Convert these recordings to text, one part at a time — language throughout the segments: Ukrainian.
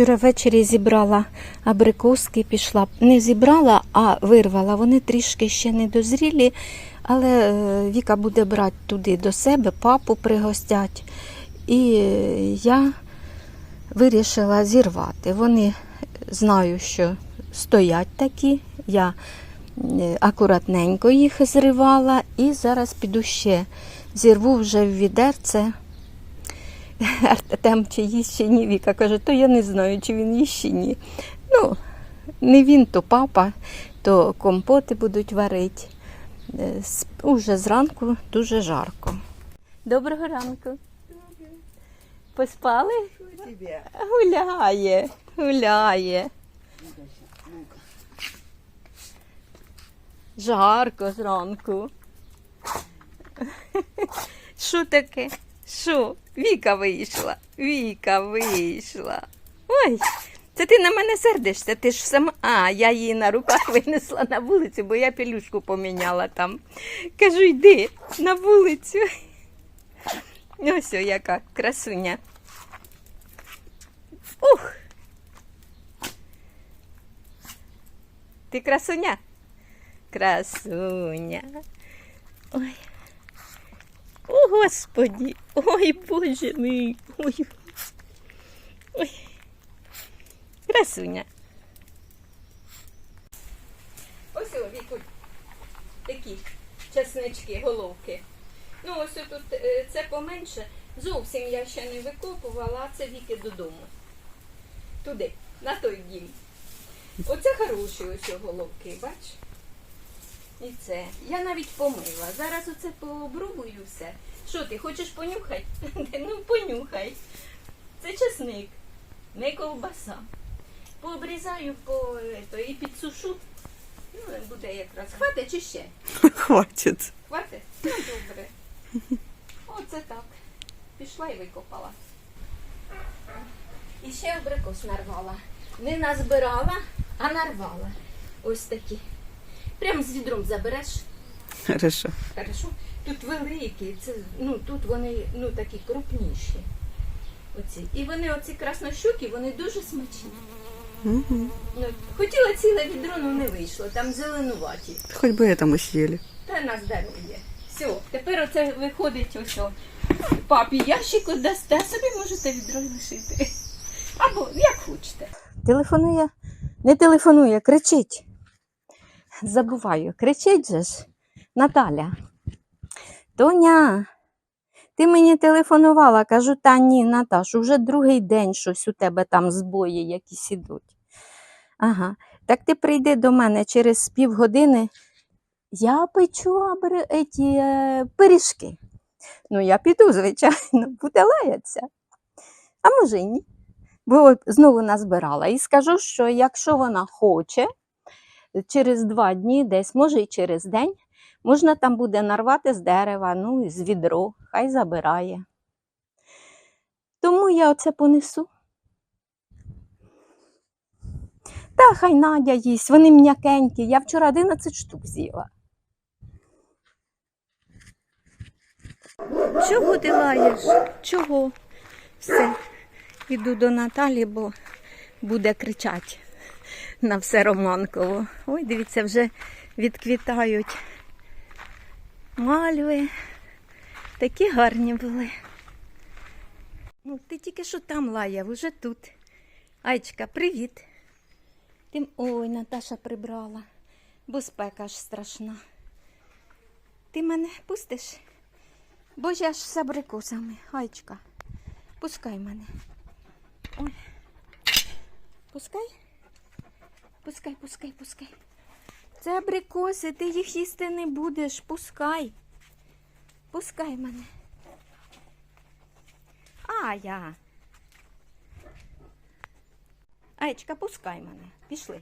Вчора ввечері зібрала абрикоски, пішла. Не зібрала, а вирвала. Вони трішки ще не дозрілі, але е, Віка буде брати туди до себе, папу пригостять. І е, я вирішила зірвати. Вони знаю, що стоять такі. Я е, акуратненько їх зривала і зараз піду ще зірву вже в відерце. Артем чи їсть чи ні. Віка каже, то я не знаю, чи він їсть чи ні. Ну, не він, то папа, то компоти будуть варити. Е, Уже зранку дуже жарко. Доброго ранку. Поспали? Гуляє, гуляє. Жарко зранку. Що таке? Що? Віка вийшла. Віка вийшла. Ой, це ти на мене сердишся, ти ж сама. А, я її на руках винесла на вулицю, бо я пелюшку поміняла там. Кажу, йди на вулицю. Ось о, яка красуня. Ух. Ти красуня? Красуня. Ой. О, Господі. Ой, Боже мій. Ой. Ой. Красуня. Ось о, Вікуль. Такі чеснички, головки. Ну, ось тут е, це поменше. Зовсім я ще не викопувала, а це віки додому. Туди, на той дім. Оце хороші ось головки, бач? І це. Я навіть помила. Зараз оце пообрубую все. Що ти, хочеш понюхати? ну, понюхай. Це чесник, не ковбаса. Пообрізаю по, то, і підсушу. Ну, буде якраз. Хватить чи ще? Хватит. Хватить? Ну, добре. Оце так. Пішла і викопала. І ще абрикос нарвала. Не назбирала, а нарвала. Ось такі. Прям з відром забереш. Хорошо. Хорошо. Тут великі, це, ну, тут вони ну, такі крупніші. Оці. І вони, оці краснощуки, вони дуже смачні. Угу. Ну, хотіла ціле відро, але не вийшло. Там зеленуваті. Хоть бы это мы съели. Та на здоров'я. Все, тепер оце виходить ось. о. Папі ящику дасте, собі можете відро лишити. Або як хочете. Телефонує, не телефонує, кричить. Забуваю, кричить же ж Наталя. Тоня, ти мені телефонувала, кажу, та ні, Наташ, уже другий день щось у тебе там збої якісь ідуть. Ага, так ти прийди до мене через півгодини. Я печу абри, е, пиріжки. Ну, я піду, звичайно, буде лаятися. А може ні. Бо знову назбирала. І скажу, що якщо вона хоче, через два дні, десь, може, і через день, можна там буде нарвати з дерева, ну, і з відро, хай забирає. Тому я оце понесу. Та хай Надя їсть, вони м'якенькі. Я вчора 11 штук з'їла. Чого ти лаєш? Чого? Все, іду до Наталі, бо буде кричати на все Романково. Ой, дивіться, вже відквітають мальви. Такі гарні були. Ну, ти тільки що там лаяв, уже тут. Айчка, привіт. Ти... Ой, Наташа прибрала, бо спека ж страшна. Ти мене пустиш? Бо я ж з абрикосами. Айчка, пускай мене. Ой. Пускай? Пускай, пускай, пускай. Це абрикоси, ти їх їсти не будеш. Пускай. Пускай мене. А я. Айчка, пускай мене. Пішли.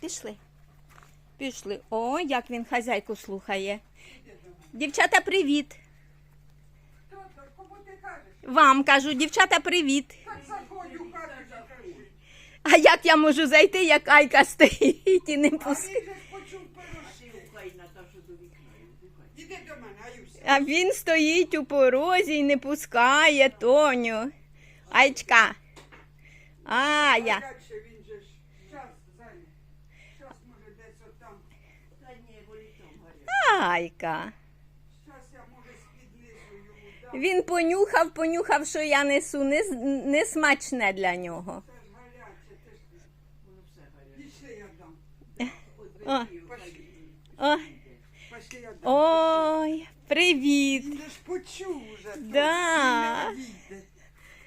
Пішли. Пішли. О, як він хазяйку слухає. Дівчата, привіт. Вам кажу, дівчата, привіт. А як я можу зайти, як Айка стоїть і не пускає? Іди до мене, Аюся. А він стоїть у порозі і не пускає Тоню. Айчка, А, я. Гаряче він же ж. Щас, Заня. Щас може десь отам. Та ні, бо літом гаряче. Айка. Щас я може з-під йому дам. Він понюхав, понюхав, що я несу. Не, не смачне для нього. Це ж гаряче, ти ж Воно все гаряче. пішли я дам. От О. О, ой, привіт. Він же ж почув уже. Да.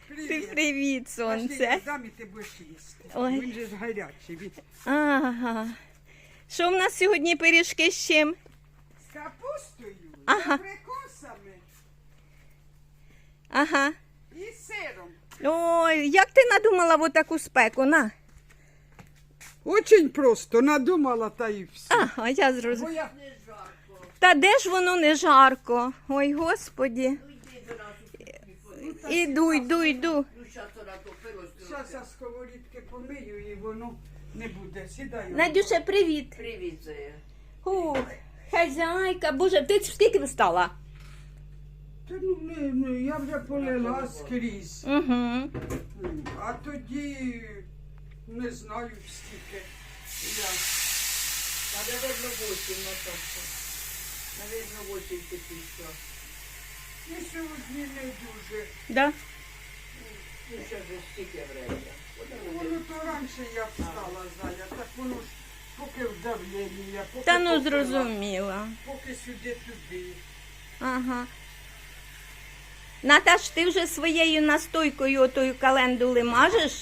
Ти Привіт. сонце. дам і ти будеш їсти. Ой. Він же ж гарячий. Він... Ага. Що в нас сьогодні пиріжки з чим? З капустою, Ага. з абрикосами Ага. і сиром. Ой, як ти надумала в таку спеку, на? Очень просто, надумала та і все. Ага, я Бо зрозуміла. я не жарко. Та де ж воно не жарко? Ой, господі. Ну йди до нас. Іду, йду, йду. Ну щас вона зараз я сковорідки помию і воно не буде. Сідаю. Надюша, привіт. Привіт, Зая. Ух, хазяйка, боже, ти скільки встала? Та ну, не, не, я вже полила скрізь. Угу. А тоді не знаю стільки. Я. Наверно, 8 на тому. Наверно, 8 ти пішла. І сьогодні не дуже. Да? Ну, ще ж стільки времени. Воно то раніше я встала зая, так воно ж поки в давлення, поки Та ну попила, зрозуміла. Поки сюди туди. Ага. Наташ, ти вже своєю настойкою отою календули мажеш?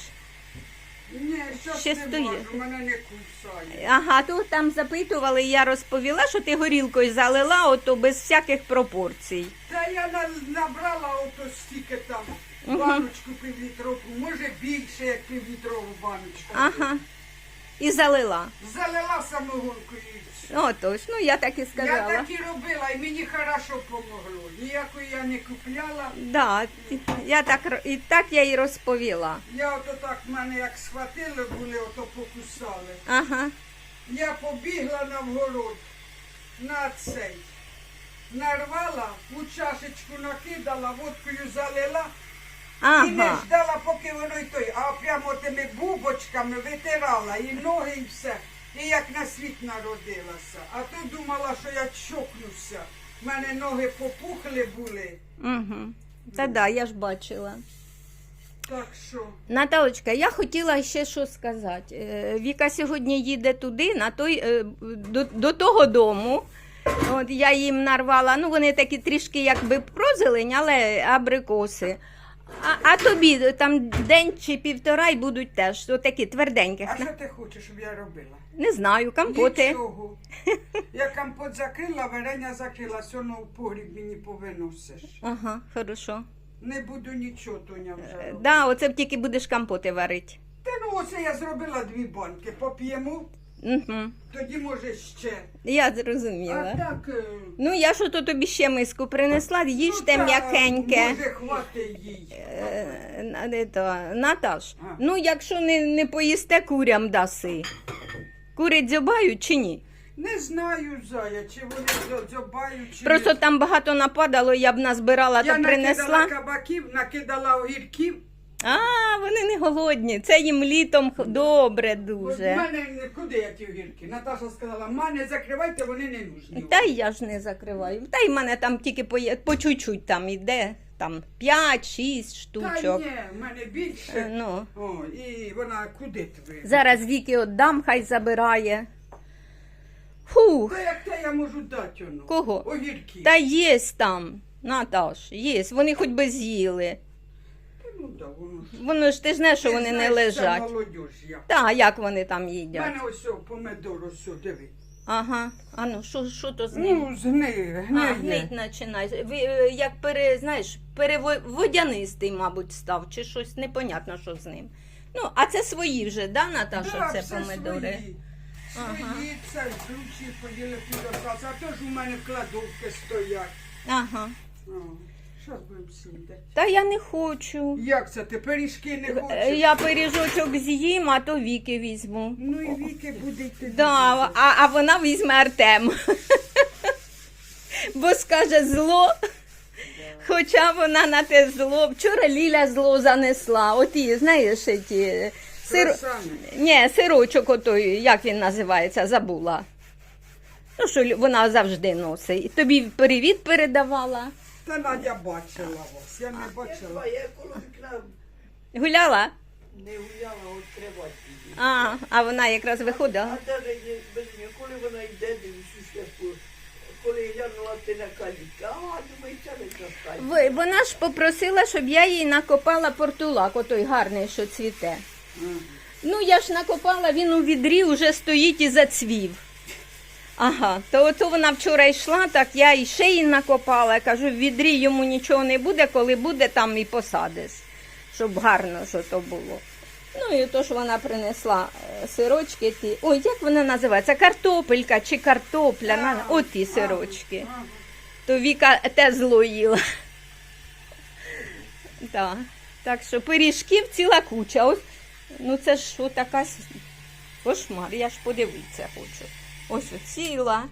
Ні, Ще не стоїть. можу, мене не кусає. Ага, то там запитували, я розповіла, що ти горілкою залила, ото без всяких пропорцій. Та я на- набрала ото стільки там баночку півлітрову, може більше, як півлітрову баночку. Ага. І залила. Залила самогонкою. Отож, ну я так і сказала. Я так і робила, і мені хорошо помогло. Ніякої я не купляла. Да, я так, і так я і розповіла. Я ото так мене як схватили були, ото покусали. Ага. Я побігла на вгород на цей. Нарвала, у чашечку накидала, водкою залила і не ждала, поки воно й той, а прямо тими бубочками витирала і ноги, і все. І як на світ народилася. А то думала, що я чокнуся. У мене ноги попухли були. Угу. Та да, я ж бачила. Так що. Наталочка, я хотіла ще що сказати. Е, Віка сьогодні їде туди, на той, е, до, до того дому. От я їм нарвала, ну вони такі трішки якби прозелень, але абрикоси. А, а тобі там день чи півтора й будуть теж такі тверденьких. А що ти хочеш, щоб я робила? Не знаю, компоти. Нічого. Я компот закрила, варення закрила, все одно в погріб мені повиносиш. Ага, хорошо. Не буду нічого, Тоня, вже. Е, робити. Да, оце тільки будеш компоти варити. Та ну оце я зробила дві банки. Поп'ємо, Угу. тоді може ще. Я А зрозуміла. так. е, Ну, я що то тобі ще миску принесла, їжте ну, та, м'якеньке. Може, хватить їй. Е, на- то, Наташ, А. ну якщо не, не поїсте, курям даси. Кури дзьобають чи ні? Не знаю, Зая, чи вони дзьо- дзьобають, чи Просто не. там багато нападало, я б назбирала Я накидала принесла. кабаків, накидала огірків. А, вони не голодні. Це їм літом х- добре От дуже. мене не- куди я ті огірки? Наташа сказала, мене закривайте, вони не нужні. Та й я ж не закриваю. Та й в мене там тільки по, по чуть-чуть там іде. Там 5-6 Та штучок. ні, в мене Е, більше. Ну. О, і вона куди твої? Зараз Віки віддам, хай забирає. Фух. Та як те я можу дати воно? Кого? Огірки. Та є там, Наташ, є. Вони хоч би з'їли. Ну да, воно ж. Воно ж ти ж знаєш, що Ти вони не знаєш, лежать. Це молодіж я. Та, як вони там У їдять? мене ось о, помидор, ось о, диви. Ага. А ну, що, що то з ним? Ну, згниє, А, гниє. гнить починає. Ви, е, як пере, знаєш, переводянистий, мабуть, став, чи щось непонятно, що з ним. Ну, а це свої вже, да, Наташа, Да, це все помидори? Свої. Ага. Свої, це ключі поділи підокрас. А то ж у мене кладовки стоять. Ага. О, Щас будемо снідати. Та я не хочу. Як це? Ти пиріжки не Е, хочеш? Я пиріжочок з'їм, а то віки візьму. Ну і віки буде йти. Да, а, а вона візьме Артем. Бо скаже зло. Хоча вона на те зло. Вчора Ліля зло занесла. Оті, знаєш, ті. Сир... Ні, сирочок отой, як він називається, забула. Ну, що вона завжди носить. Тобі привіт передавала. Та Надя бачила вас. Я не бачила. я коло вікна Гуляла? не гуляла, відкривати її. А, а вона якраз А виходила. навіть є без мене, коли вона йде, дивлюся, я коли я глянула ти на калітка, а думаю, це не застає. Ви- Вона ж попросила, щоб я їй накопала портулак, отой гарний, що цвіте. Ну, я ж накопала, він у відрі вже стоїть і зацвів. Ага, то ото вона вчора йшла, так я і ще їй накопала. Я кажу, в відрі йому нічого не буде, коли буде, там і посадиш. Щоб гарно що то було. Ну і то, що вона принесла е, сирочки ті. Ой, як вона називається? Картопелька чи картопля. на- От ті сирочки. То Віка те зло їла. Так. Так що пиріжків ціла куча. Ось, ну це ж така кошмар, я ж подивитися хочу. Ось оціла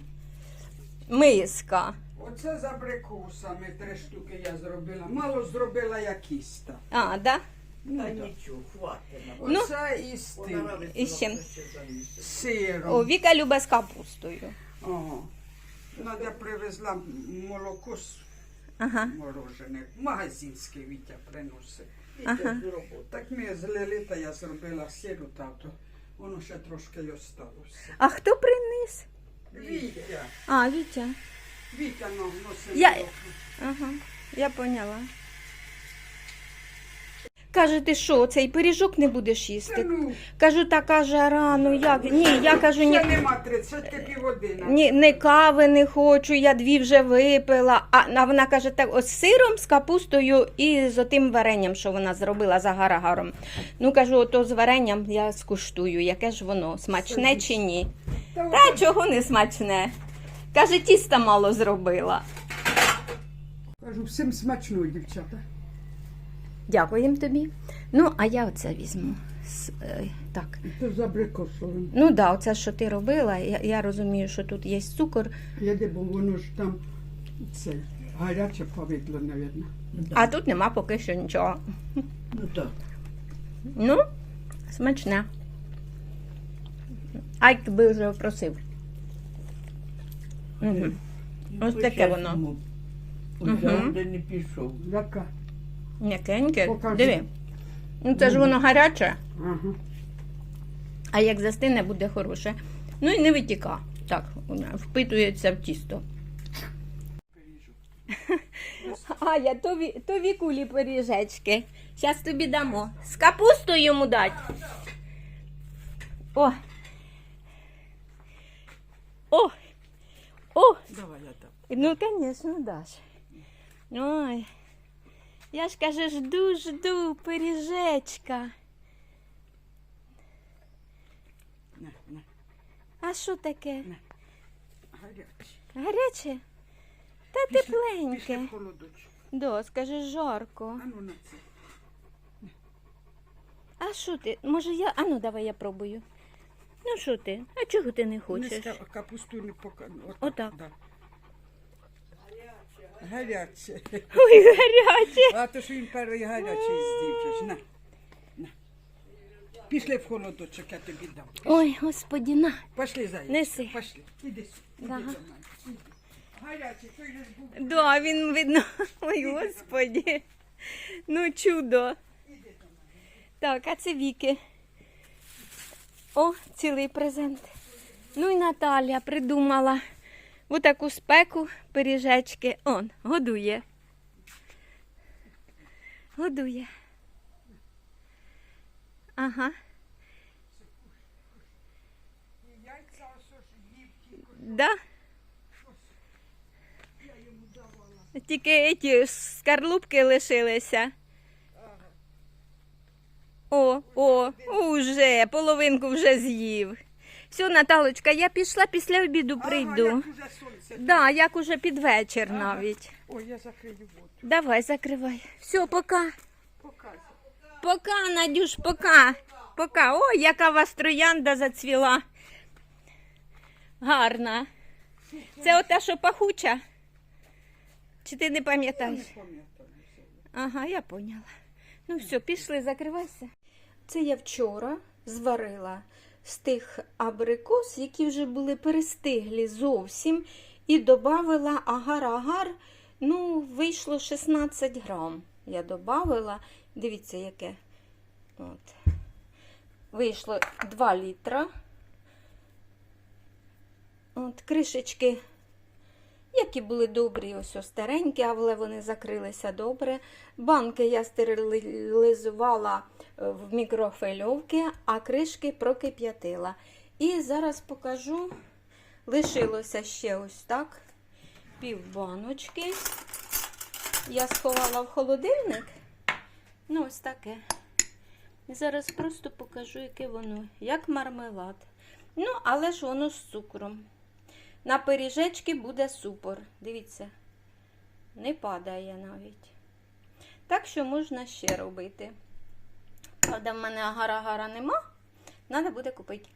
миска. Оце з абрикосами три штуки я зробила. Мало зробила як кіста. А, да? Та нічого, хватить. Ну, Оце тим і з чим? з сиром. О, Віка любить з капустою. Ага. Надя привезла молоко з Ага. морожене. Магазинське Вітя приносить. Роботи. Так ми злили, та я зробила сиру, тато. Воно ще трошки й осталося. А хто приніс? Вітя. А, Вітя. Вітя носить. Я- Ага, я поняла. Каже, ти що, цей пиріжок не будеш їсти? ну, Кажу, така жара, ну як? Ні, я кажу, ні. ще нема 30 півгодини. Ні, не кави не хочу, я дві вже випила. А а вона каже, так ось з сиром, з капустою і з отим варенням, що вона зробила за гарагаром. Ну кажу, ото з варенням я скуштую, яке ж воно, смачне чи ні? Та Та чого не смачне? Каже, тіста мало зробила. Кажу, всім смачно, дівчата. Дякуємо тобі. Ну, а я оце візьму. С- е, Так. Це з абрикосовим. Ну так, да, оце що ти робила. Я, я розумію, що тут є цукор. Я де, бо воно ж там це гаряче мабуть. А тут нема поки що нічого. Ну так. Ну, смачне. Айк би вже просив. Угу. Ось таке воно. Мгм. не пішов. Яка? М'якеньке. Покажи. Диви. Ну це ж воно гаряче, Ага. а як застине, буде хороше. Ну і не витіка. Так, впитується в тісто. А, я то, ві- то вікулі пиріжечки. Зараз тобі дамо. З капустою йому дать. О. О. О. Давай я так. Ну, звісно, даш. Ой. Я ж каже, жду, жду пиріжечка. На, на. А що таке? Гаряче. Гаряче? Та Пішли тепленьке. в холодочок. До, скажи, жарко. А ну на це. А що ти? Може я. А ну давай я пробую. Ну що ти? А чого ти не Не хочеш? капусту не пока. Отак. Да. Гаряче. Ой, гаряче. А то що він перший гарячий здівчаш. На. На. Пішли в холодочок, я тобі дам. Ой, господі, на. Пішли, зайчик. Неси. Пішли. Іди сюди. Іди до мене. Іди. Гарячий, той же ж був. Да, він видно. Ой, господі. Ну, чудо. Так, а це Віки. О, цілий презент. Ну і Наталя придумала в таку спеку пиріжечки. Он, годує. Годує. Ага. Яйця ось ж їв тільки. Да? Тільки ті скарлупки лишилися. О, о, уже, половинку вже з'їв. Все, Наталочка, я пішла після обіду прийду. Ага, як уже сонце. Да, як уже під вечір навіть. Ой, я закрию воду. Давай, закривай. Все, пока. Показуй. Пока, Надюш, пока. Пока. Ой, яка у вас троянда зацвіла. Гарна. Це ота, що пахуча. Чи ти не Я пам'ятаєш? не пам'ятаю. Ага, я поняла. Ну все, пішли, закривайся. Це я вчора зварила з тих абрикос, які вже були перестиглі зовсім, і додавила агар-агар. Ну, вийшло 16 грам. Я додавила, Дивіться, яке. От. Вийшло 2 літра. От, кришечки які були добрі, ось ось старенькі, але вони закрилися добре. Банки я стерилізувала е, в мікрофильовки, а кришки прокип'ятила. І зараз покажу, лишилося ще ось так, пів баночки. Я сховала в холодильник. Ну, ось таке. Зараз просто покажу, яке воно, як мармелад. Ну, але ж воно з цукром. На пиріжечки буде супер. Дивіться, не падає навіть. Так що можна ще робити. Правда, в мене агара-гара нема. Треба буде купити.